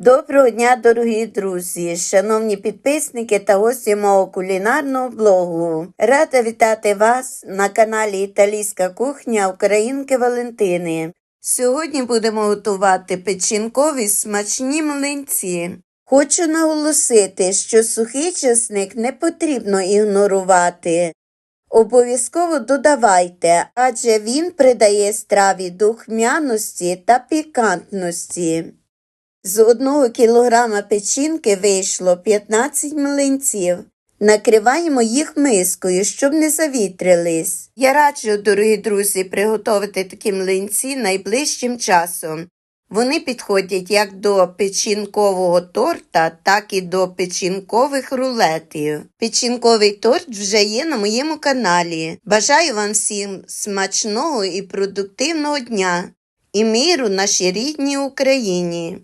Доброго дня, дорогі друзі, шановні підписники та гості мого кулінарного блогу. Рада вітати вас на каналі Італійська кухня Українки Валентини. Сьогодні будемо готувати печінкові смачні млинці. Хочу наголосити, що сухий чесник не потрібно ігнорувати. Обов'язково додавайте, адже він придає страві духмяності та пікантності. З одного кілограма печінки вийшло 15 млинців. Накриваємо їх мискою, щоб не завітрились. Я раджу, дорогі друзі, приготувати такі млинці найближчим часом. Вони підходять як до печінкового торта, так і до печінкових рулетів. Печінковий торт вже є на моєму каналі. Бажаю вам всім смачного і продуктивного дня і миру нашій рідній Україні.